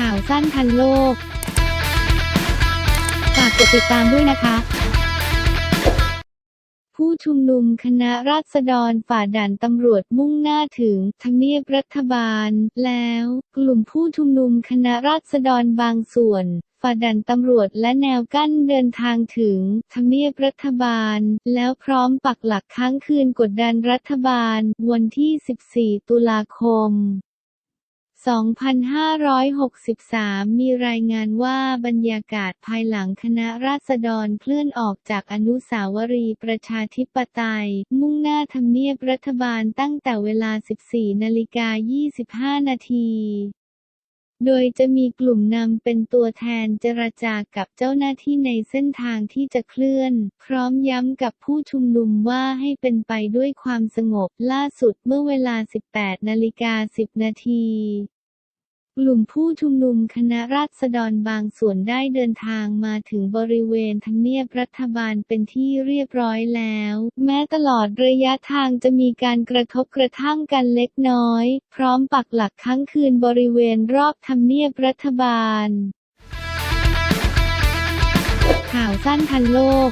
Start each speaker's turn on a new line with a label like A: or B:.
A: ข่าวสั้นทันโลก ฝากกดติดตามด้วยนะคะ ผู้ชุมนุมคณะราษฎรฝ่าด่านตำรวจมุ่งหน้าถึงทำเนียบรัฐบาล แล้วกลุ่มผู้ชุมนุมคณะราษฎรบางส่วนฝ่าด่านตำรวจและแนวกั้นเดินทางถึงทำเนียบรัฐบาล แล้วพร้อมปักหลักค้างคืนกดดันรัฐบาล วันที่ 14 ตุลาคม 2563 มีรายงานว่าบรรยากาศภายหลังคณะราษฎรเคลื่อนออกจากอนุสาวรีย์ประชาธิปไตย มุ่งหน้าทำเนียบรัฐบาลตั้งแต่เวลา 14 นาฬิกา 25 นาที โดยจะมีกลุ่มนำเป็นตัวแทนเจรจากับเจ้าหน้าที่ในเส้นทางที่จะเคลื่อน พร้อมย้ำกับผู้ชุมนุมว่าให้เป็นไปด้วยความสงบล่าสุดเมื่อเวลา 18 นาฬิกา 10 นาที ลุ่มผู้ชุมนุมคณะราษฎรบางส่วนได้เดินทางมาถึงบริเวณทำเนียบรัฐบาลเป็นที่เรียบร้อยแล้ว แม้ตลอดระยะทางจะมีการกระทบกระทั่งกันเล็กน้อย พร้อมปักหลักค้างคืนบริเวณรอบทำเนียบรัฐบาล ข่าวสั้นทันโลก